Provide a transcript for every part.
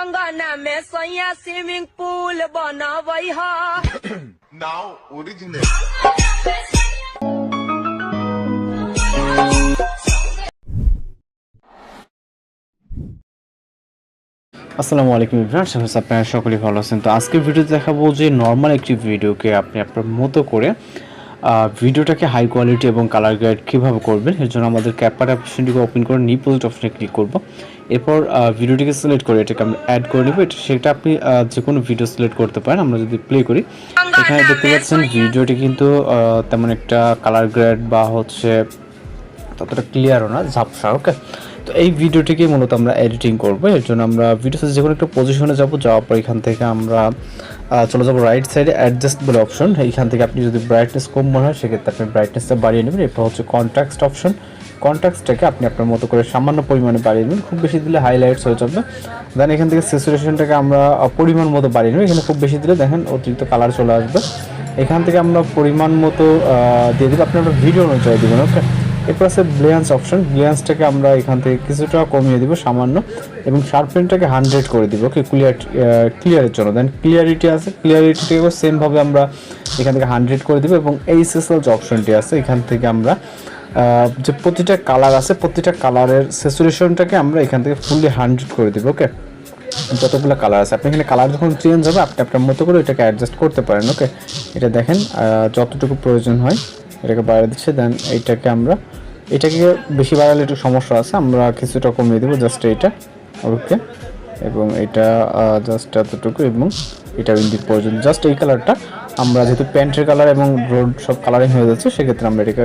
গঙ্গনা মে সইয়া swimming আসসালামু আলাইকুম friends আমি আপনারা সকলেই ভালো আছেন। তো আজকের ভিডিওতে দেখাবো যে নর্মাল একটি ভিডিওকে আপনি আপনার মতো করে ভিডিওটাকে হাই কোয়ালিটি এবং কালার গ্রেড কীভাবে করবেন, এর জন্য আমাদের ক্যাপকাট অপশনটিকে ওপেন করে নি পোস্ট অপশনে ক্লিক করব। এরপর ভিডিওটিকে সিলেক্ট করে এটাকে আমরা অ্যাড করে নেব। এটা, সেটা আপনি যে কোনো ভিডিও সিলেক্ট করতে পারেন, আমরা যদি প্লে করি, এখানে দেখতে পাচ্ছেন ভিডিওটি কিন্তু তেমন একটা কালার গ্রেড বা হচ্ছে ততটা ক্লিয়ারও না, ঝাপসা ওকে তো এই ভিডিওটিকে মূলত আমরা এডিটিং করব। এর জন্য আমরা ভিডিও যে কোনো একটা পজিশনে যাব, যাওয়ার পর এখান থেকে আমরা চলে যাব রাইট সাইডে অ্যাডজাস্ট বলে অপশন এইখান থেকে আপনি যদি ব্রাইটনেস কম মনে হয়, সেক্ষেত্রে আপনি ব্রাইটনেসটা বাড়িয়ে নেবেন। এরপর হচ্ছে কন্ট্যাক্ট অপশন কন্ট্যাক্টটাকে আপনি আপনার মতো করে সামান্য পরিমাণে বাড়িয়ে নেবেন। খুব বেশি দিলে হাইলাইটস হয়ে যাবে। দেন এখান থেকে স্যাচুরেশনটাকে আমরা পরিমাণ মতো বাড়িয়ে নেব। এখানে খুব বেশি দিলে দেখেন অতিরিক্ত কালার চলে আসবে। এখান থেকে আমরা পরিমাণ মতো দিয়ে আপনি আপনার ভিডিও অনুযায়ী দেবেন ওকে এরপর আছে ব্লিয়ান্স অপশন ব্লিয়ান্সটাকে আমরা এখান থেকে কিছুটা কমিয়ে দিব, সামান্য, এবং শার্পেনটাকে হান্ড্রেড করে দিব ওকে ক্লিয়ার ক্লিয়ারের জন্য। দেন ক্লিয়ারিটি আছে ক্লিয়ারিটিটাকেও সেমভাবে আমরা এখান থেকে হান্ড্রেড করে দিব, এবং এই যে অপশনটি আছে, এখান থেকে আমরা যে প্রতিটা কালার আছে, প্রতিটা কালারের স্যাচুরেশনটাকে আমরা এখান থেকে ফুললি হান্ড্রেড করে দিব ওকে যতগুলো কালার আছে, আপনি এখানে কালার যখন চেঞ্জ হবে, আপনি আপনার মতো করে এটাকে অ্যাডজাস্ট করতে পারেন ওকে এটা দেখেন যতটুকু প্রয়োজন হয়, এটাকে বাইরে দিচ্ছে দেন এইটাকে আমরা এটাকে বেশি বাড়ালে একটু সমস্যা আছে, আমরা কিছুটা কমিয়ে দেবো জাস্ট এইটা। ওকে এবং এটা জাস্ট এতটুকু এবং এটা ইন্ডির প্রয়োজন। জাস্ট এই কালারটা আমরা যেহেতু প্যান্টের কালার এবং রোড সব কালারিং হয়ে যাচ্ছে, সেক্ষেত্রে আমরা এটাকে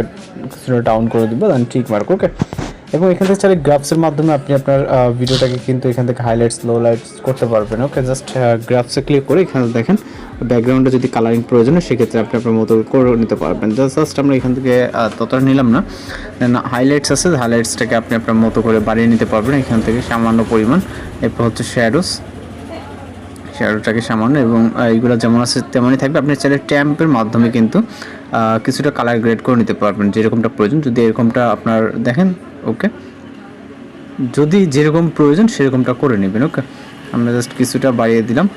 কিছুটা ডাউন করে দেবো দেন ঠিক মার্ক ওকে এবং এখান থেকে চাইলে গ্রাফসের মাধ্যমে আপনি আপনার ভিডিওটাকে কিন্তু এখান থেকে হাইলাইটস লো লাইটস করতে পারবেন। ওকে জাস্ট গ্রাফসে ক্লিক করে এখানে দেখেন ব্যাকগ্রাউন্ডে যদি কালারিং প্রয়োজন হয়, সেক্ষেত্রে আপনি আপনার মতো করে নিতে পারবেন। জাস্ট আমরা এখান থেকে ততটা নিলাম না। হাইলাইটস আছে হাইলাইটসটাকে আপনি আপনার মতো করে বাড়িয়ে নিতে পারবেন। এখান থেকে সামান্য পরিমাণ। এরপর হচ্ছে শ্যাডোস শ্যাডোটাকে সামান্য এবং এইগুলো যেমন আছে, তেমনই থাকবে। আপনি চাইলে ট্যাম্পের মাধ্যমে কিন্তু কিছুটা কালার গ্রেড করে নিতে পারবেন, যেরকমটা প্রয়োজন। যদি এরকমটা আপনার, দেখেন ওকে যদি যেরকম প্রয়োজন সেরকমটা করে নেবেন ওকে আমরা জাস্ট কিছুটা বাড়িয়ে দিলাম।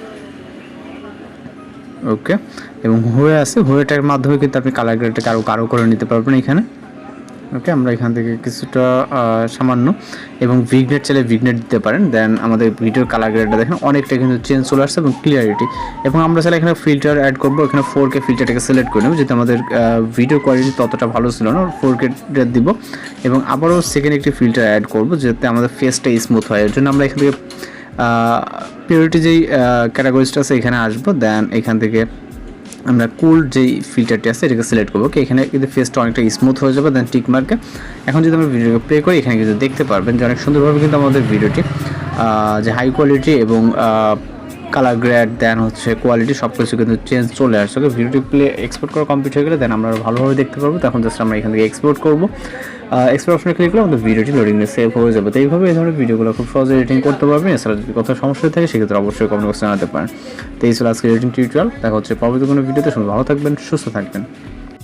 ওকে এবং হয়ে আছে, হয়েটার মাধ্যমে কিন্তু আপনি কালার গ্রেডটাকে আরও কারও করে নিতে পারবেন এখানে। ওকে আমরা এখান থেকে কিছুটা সামান্য এবং ভিগনেট চাইলে ভিগনেট দিতে পারেন। দেন আমাদের ভিডিওর কালার গ্রেডটা দেখেন, অনেকটা কিন্তু চেঞ্জ চলে আসছে এবং ক্লিয়ারিটি এবং আমরা চাইলে এখানে ফিল্টার অ্যাড করব, এখানে ফোর কে ফিল্টারটাকে সিলেক্ট করে নেব, যেহেতু আমাদের ভিডিও কোয়ালিটি ততটা ভালো ছিল না ফোর কে দিব। এবং আবারও সেকেন্ড একটি ফিল্টার অ্যাড করব, যাতে আমাদের ফেসটা স্মুথ হয়। এর জন্য আমরা এখান থেকে পিওরিটি যেই ক্যাটাগরিজটা আছে, এখানে আসব। দেন এখান থেকে আমরা কুল যেই ফিল্টারটি আছে, এটাকে সিলেক্ট করব। ওকে এখানে কিন্তু ফেসটা অনেকটা স্মুথ হয়ে যাবে দেন টিক মার্কে এখন যদি আমরা ভিডিওকে প্লে করি, এখানে কিন্তু দেখতে পারবেন যে অনেক সুন্দরভাবে কিন্তু আমাদের ভিডিওটি যে হাই কোয়ালিটি এবং কালার গ্রেড দেন হচ্ছে কোয়ালিটি সব কিছু কিন্তু চেঞ্জ চলে আসছে ওকে ভিডিওটি প্লে এক্সপোর্ট করা কমপ্লিট হয়ে গেলে দেন আমরা ভালোভাবে দেখতে পারব। তখন জাস্ট আমরা এখান থেকে এক্সপোর্ট করব। এক্সপোর্ট অপশনে ক্লিক করলে আমাদের ভিডিওটি লোডিং সেভ হয়ে যাবে। তো এইভাবে এই ধরনের ভিডিওগুলো খুব সহজে এডিটিং করতে পারবেন। এছাড়া যদি কোথাও সমস্যা থাকে, সেক্ষেত্রে অবশ্যই কমেন্ট বক্সে জানাতে পারেন। তো এই ছিল আজকে এডিটিং টিউটোরিয়াল দেখা হচ্ছে পরবর্তী কোনো ভিডিওতে শুনে ভালো থাকবেন, সুস্থ থাকবেন।